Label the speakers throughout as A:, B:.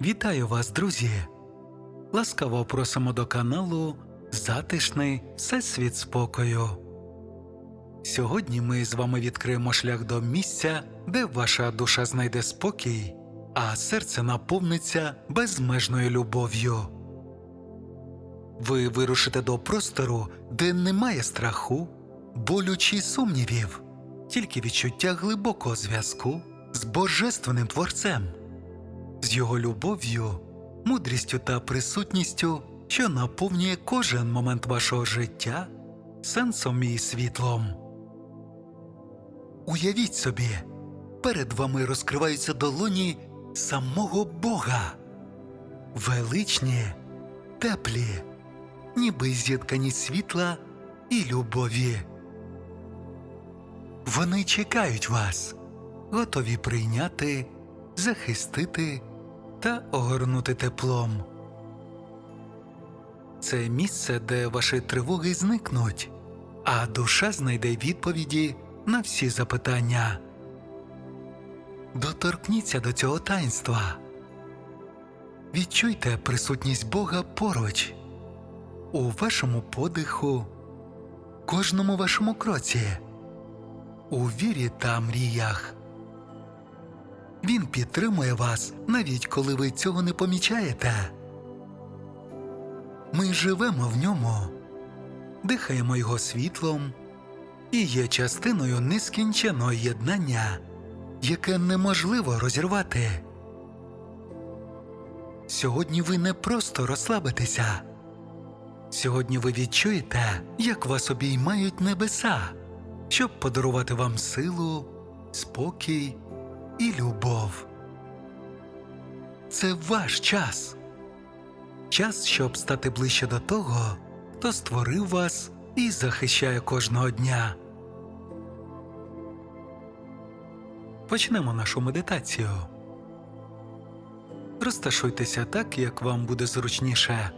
A: Вітаю вас, друзі! Ласкаво просимо до каналу Затишний Всесвіт спокою. Сьогодні ми з вами відкриємо шлях до місця, де ваша душа знайде спокій, а серце наповниться безмежною любов'ю. Ви вирушите до простору, де немає страху, болю чи сумнівів, тільки відчуття глибокого зв'язку з Божественним Творцем з його любов'ю, мудрістю та присутністю, що наповнює кожен момент вашого життя сенсом і світлом. Уявіть собі, перед вами розкриваються долоні самого Бога, величні, теплі, ніби зіткані світла і любові. Вони чекають вас, готові прийняти, захистити та огорнути теплом. Це місце, де ваші тривоги зникнуть, а душа знайде відповіді на всі запитання. Доторкніться до цього таїнства. Відчуйте присутність Бога поруч, у вашому подиху, кожному вашому кроці, у вірі та мріях. Він підтримує вас, навіть коли ви цього не помічаєте. Ми живемо в ньому, дихаємо його світлом і є частиною нескінченого єднання, яке неможливо розірвати. Сьогодні ви не просто розслабитеся. Сьогодні ви відчуєте, як вас обіймають небеса, щоб подарувати вам силу, спокій і любов. Це ваш час. Час, щоб стати ближче до того, хто створив вас і захищає кожного дня. Почнемо нашу медитацію. Розташуйтеся так, як вам буде зручніше.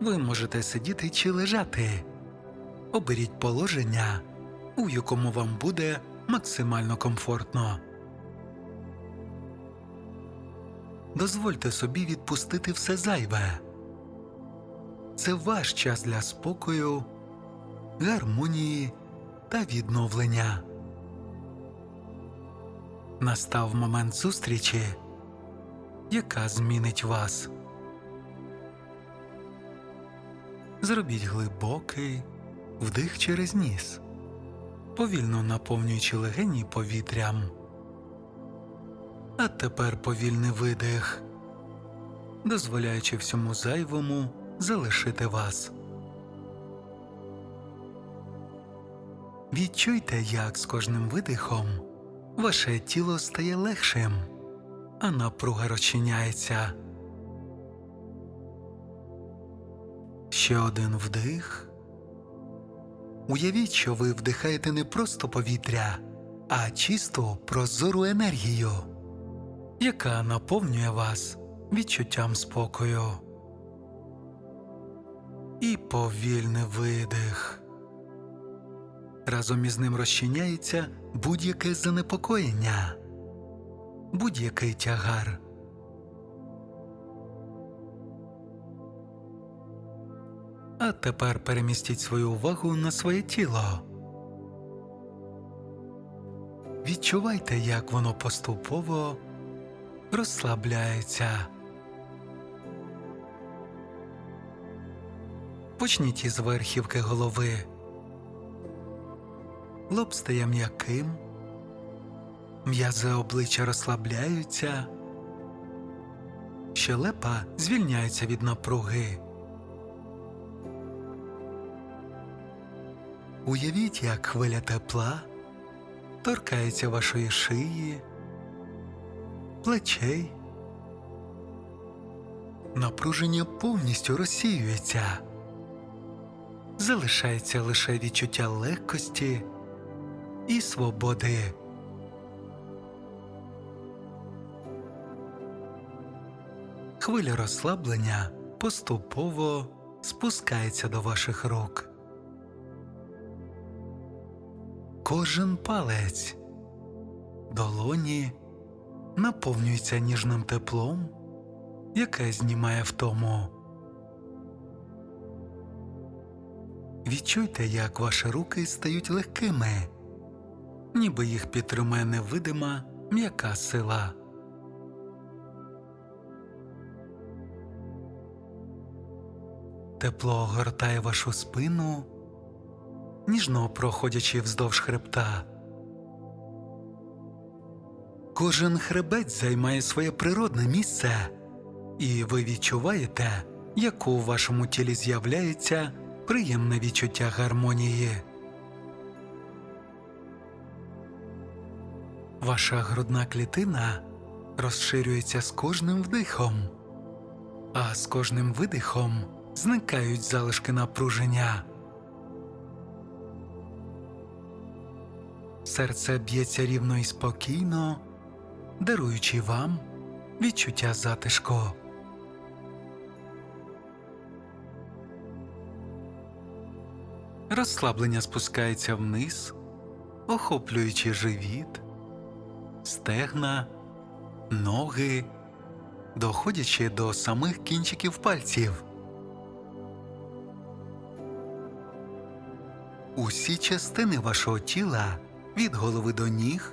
A: Ви можете сидіти чи лежати. Оберіть положення, у якому вам буде максимально комфортно. Дозвольте собі відпустити все зайве. Це ваш час для спокою, гармонії та відновлення. Настав момент зустрічі, яка змінить вас. Зробіть глибокий вдих через ніс повільно наповнюючи легені повітрям. А тепер повільний видих, дозволяючи всьому зайвому залишити вас. Відчуйте, як з кожним видихом ваше тіло стає легшим, а напруга розчиняється. Ще один вдих. Уявіть, що ви вдихаєте не просто повітря, а чисту прозору енергію, яка наповнює вас відчуттям спокою. І повільний видих. Разом із ним розчиняється будь-яке занепокоєння, будь-який тягар. А тепер перемістіть свою увагу на своє тіло. Відчувайте, як воно поступово розслабляється. Почніть із верхівки голови. Лоб стає м'яким, м'язи обличчя розслабляються, щелепа звільняється від напруги. Уявіть, як хвиля тепла торкається вашої шиї, плечей. Напруження повністю розсіюється, залишається лише відчуття легкості і свободи. Хвиля розслаблення поступово спускається до ваших рук. Кожен палець, долоні, наповнюється ніжним теплом, яке знімає втому. Відчуйте, як ваші руки стають легкими, ніби їх підтримує невидима м'яка сила. Тепло огортає вашу спину, ніжно проходячи вздовж хребта. Кожен хребець займає своє природне місце, і ви відчуваєте, як у вашому тілі з'являється приємне відчуття гармонії. Ваша грудна клітина розширюється з кожним вдихом, а з кожним видихом зникають залишки напруження. Серце б'ється рівно і спокійно, даруючи вам відчуття затишку. Розслаблення спускається вниз, охоплюючи живіт, стегна, ноги, доходячи до самих кінчиків пальців. Усі частини вашого тіла від голови до ніг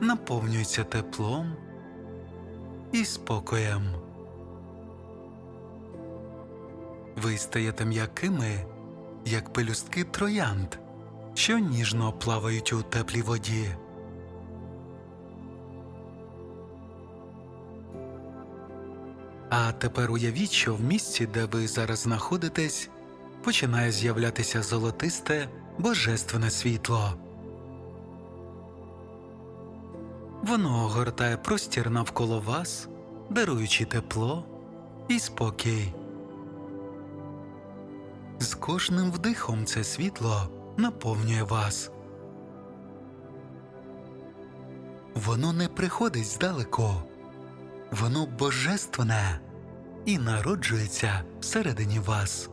A: наповнюються теплом і спокоєм. Ви стаєте м'якими, як пелюстки троянд, що ніжно плавають у теплій воді. А тепер уявіть, що в місці, де ви зараз знаходитесь, починає з'являтися золотисте божественне світло. Воно огортає простір навколо вас, даруючи тепло і спокій. З кожним вдихом це світло наповнює вас. Воно не приходить здалеку, воно божественне і народжується всередині вас.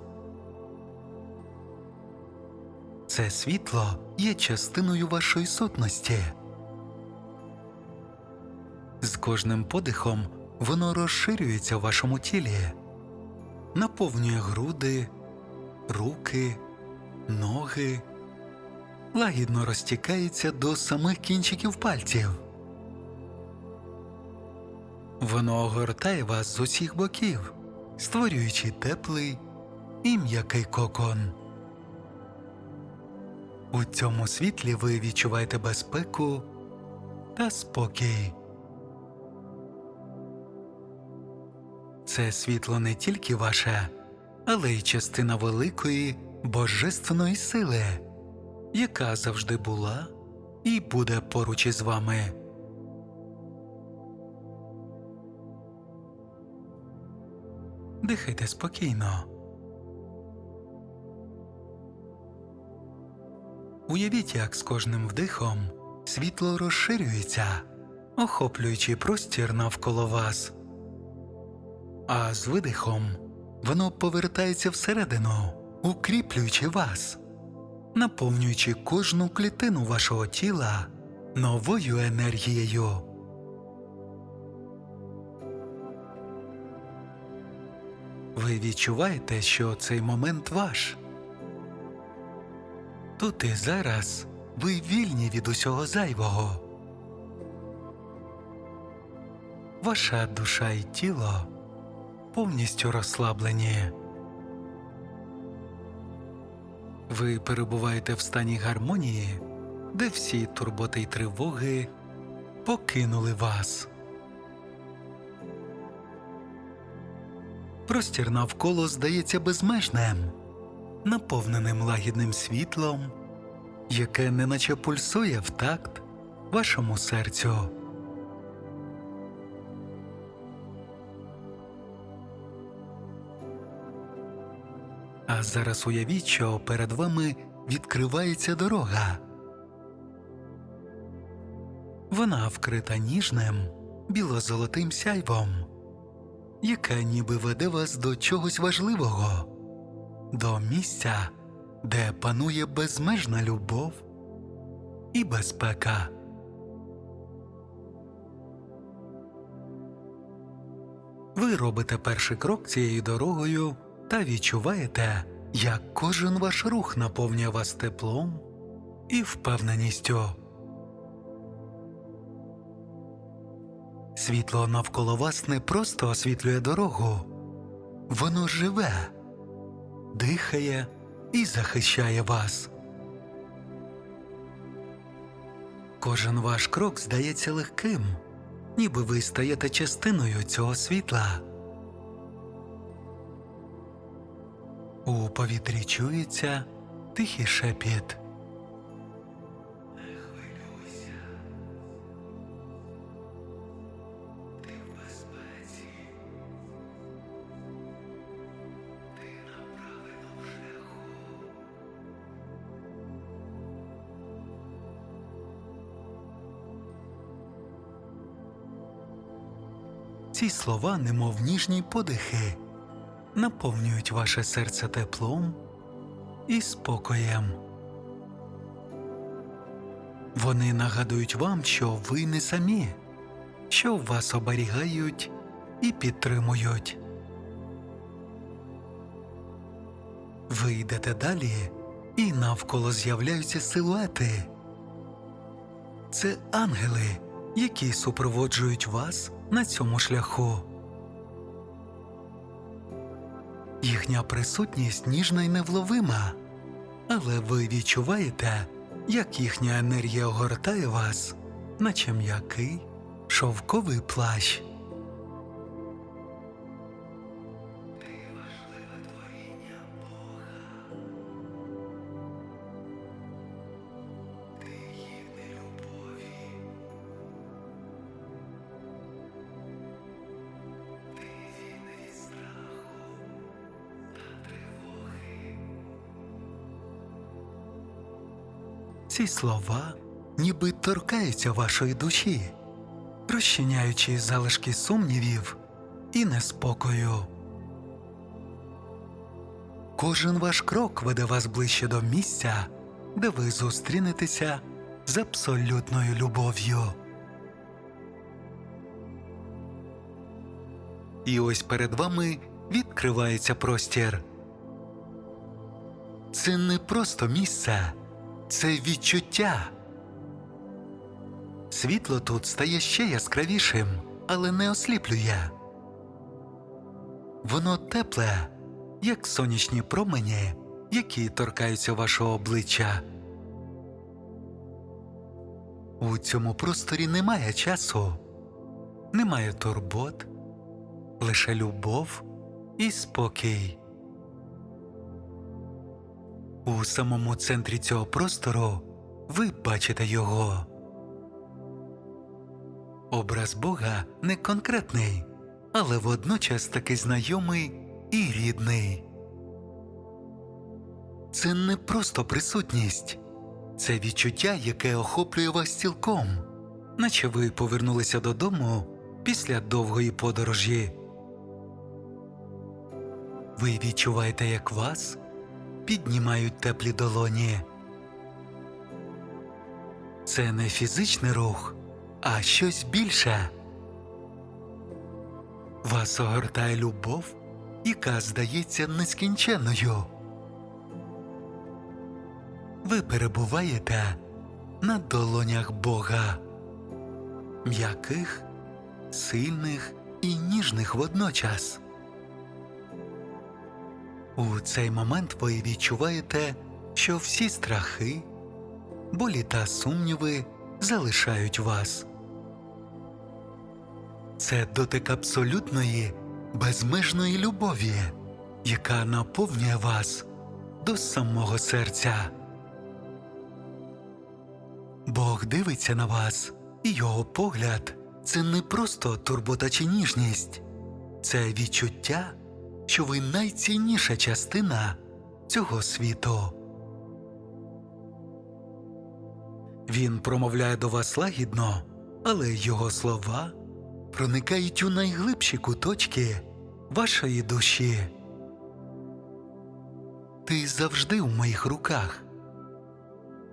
A: Це світло є частиною вашої сутності. З кожним подихом воно розширюється в вашому тілі, наповнює груди, руки, ноги, лагідно розтікається до самих кінчиків пальців. Воно огортає вас з усіх боків, створюючи теплий і м'який кокон. У цьому світлі ви відчуваєте безпеку та спокій. Це світло не тільки ваше, але й частина великої божественної сили, яка завжди була і буде поруч із вами. Дихайте спокійно. Уявіть, як з кожним вдихом світло розширюється, охоплюючи простір навколо вас, а з видихом воно повертається всередину, укріплюючи вас, наповнюючи кожну клітину вашого тіла новою енергією. Ви відчуваєте, що цей момент ваш. Тут і зараз ви вільні від усього зайвого. Ваша душа і тіло повністю розслаблені. Ви перебуваєте в стані гармонії, де всі турботи й тривоги покинули вас. Простір навколо здається безмежним наповненим лагідним світлом, яке неначе пульсує в такт вашому серцю. А зараз уявіть, що перед вами відкривається дорога. Вона вкрита ніжним біло-золотим сяйвом, яке ніби веде вас до чогось важливого до місця, де панує безмежна любов і безпека. Ви робите перший крок цією дорогою та відчуваєте, як кожен ваш рух наповнює вас теплом і впевненістю. Світло навколо вас не просто освітлює дорогу, воно живе, дихає і захищає вас. Кожен ваш крок здається легким, ніби ви стаєте частиною цього світла. У повітрі чується тихий шепіт. Ці слова, немов ніжні подихи, наповнюють ваше серце теплом і спокоєм. Вони нагадують вам, що ви не самі, що вас оберігають і підтримують. Ви йдете далі, і навколо з'являються силуети. Це ангели, які супроводжують вас на цьому шляху. Їхня присутність ніжна й невловима, але ви відчуваєте, як їхня енергія огортає вас, наче м'який шовковий плащ. Ці слова ніби торкаються вашої душі, розчиняючи залишки сумнівів і неспокою. Кожен ваш крок веде вас ближче до місця, де ви зустрінетеся з абсолютною любов'ю. І ось перед вами відкривається простір. Це не просто місце, це відчуття. Світло тут стає ще яскравішим, але не осліплює. Воно тепле, як сонячні промені, які торкаються вашого обличчя. У цьому просторі немає часу, немає турбот, лише любов і спокій. У самому центрі цього простору ви бачите його. Образ Бога не конкретний, але водночас таки знайомий і рідний. Це не просто присутність, це відчуття, яке охоплює вас цілком, наче ви повернулися додому після довгої подорожі. Ви відчуваєте, як вас піднімають теплі долоні. Це не фізичний рух, а щось більше. Вас огортає любов, яка здається нескінченною. Ви перебуваєте на долонях Бога, м'яких, сильних і ніжних водночас. У цей момент ви відчуваєте, що всі страхи, болі та сумніви залишають вас. Це дотик абсолютної, безмежної любові, яка наповнює вас до самого серця. Бог дивиться на вас, і його погляд це не просто турбота чи ніжність, це відчуття, що ви найцінніша частина цього світу. Він промовляє до вас лагідно, але його слова проникають у найглибші куточки вашої душі. Ти завжди у моїх руках.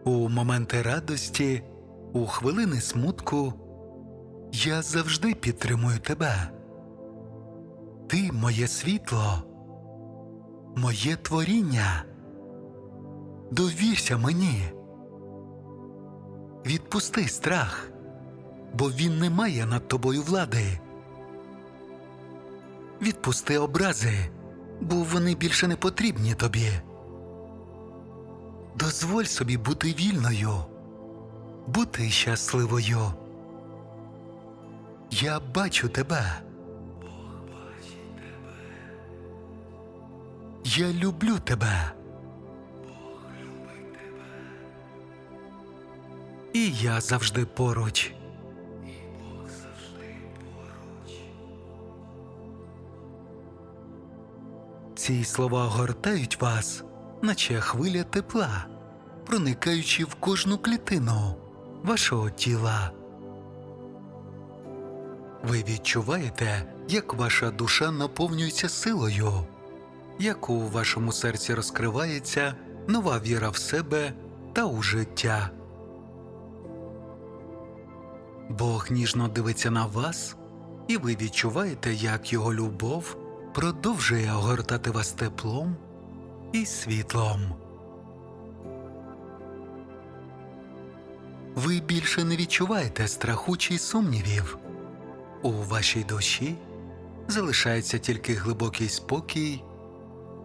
A: У моменти радості, у хвилини смутку я завжди підтримую тебе. Ти моє світло, моє творіння. Довірся мені. Відпусти страх, бо він не має над тобою влади. Відпусти образи, бо вони більше не потрібні тобі. Дозволь собі бути вільною, бути щасливою. Я бачу тебе. Я люблю тебе. Бог любить тебе. І я завжди поруч. І Бог завжди поруч. Ці слова огортають вас, наче хвиля тепла, проникаючи в кожну клітину вашого тіла. Ви відчуваєте, як ваша душа наповнюється силою, як у вашому серці розкривається нова віра в себе та у життя. Бог ніжно дивиться на вас, і ви відчуваєте, як його любов продовжує огортати вас теплом і світлом. Ви більше не відчуваєте страху чи сумнівів. У вашій душі залишається тільки глибокий спокій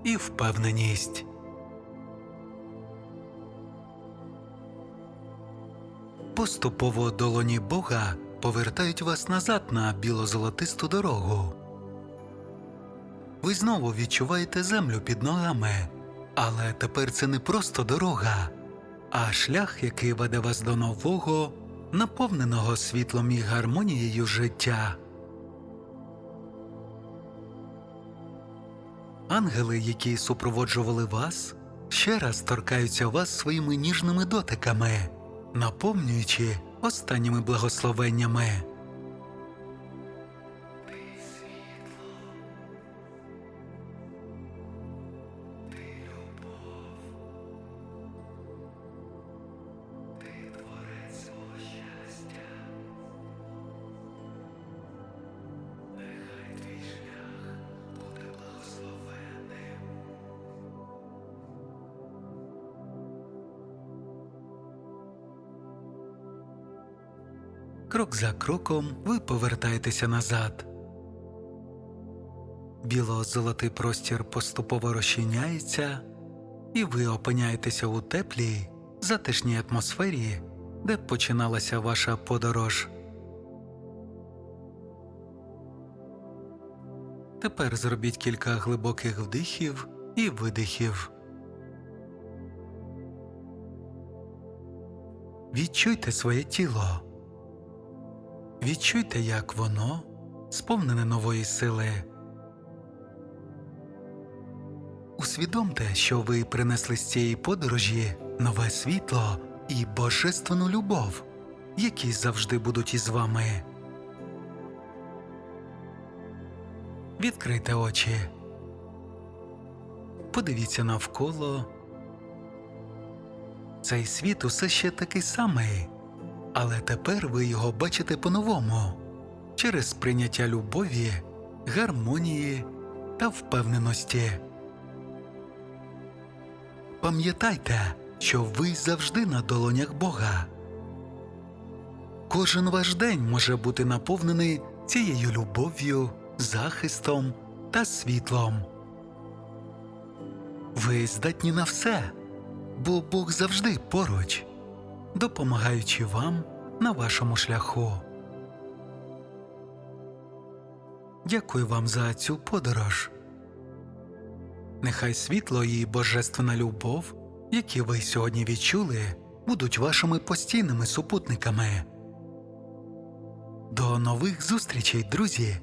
A: і впевненість. Поступово долоні Бога повертають вас назад на біло-золотисту дорогу. Ви знову відчуваєте землю під ногами, але тепер це не просто дорога, а шлях, який веде вас до нового, наповненого світлом і гармонією життя. Ангели, які супроводжували вас, ще раз торкаються вас своїми ніжними дотиками, наповнюючи останніми благословеннями. Крок за кроком ви повертаєтеся назад. Біло-золотий простір поступово розчиняється, і ви опиняєтеся у теплій, затишній атмосфері, де починалася ваша подорож. Тепер зробіть кілька глибоких вдихів і видихів. Відчуйте своє тіло. Відчуйте, як воно сповнене нової сили. Усвідомте, що ви принесли з цієї подорожі нове світло і божественну любов, які завжди будуть із вами. Відкрийте очі. Подивіться навколо. Цей світ усе ще такий самий. Але тепер ви його бачите по-новому через прийняття любові, гармонії та впевненості. Пам'ятайте, що ви завжди на долонях Бога. Кожен ваш день може бути наповнений цією любов'ю, захистом та світлом. Ви здатні на все, бо Бог завжди поруч допомагаючи вам на вашому шляху. Дякую вам за цю подорож. Нехай світло і божественна любов, які ви сьогодні відчули, будуть вашими постійними супутниками. До нових зустрічей, друзі!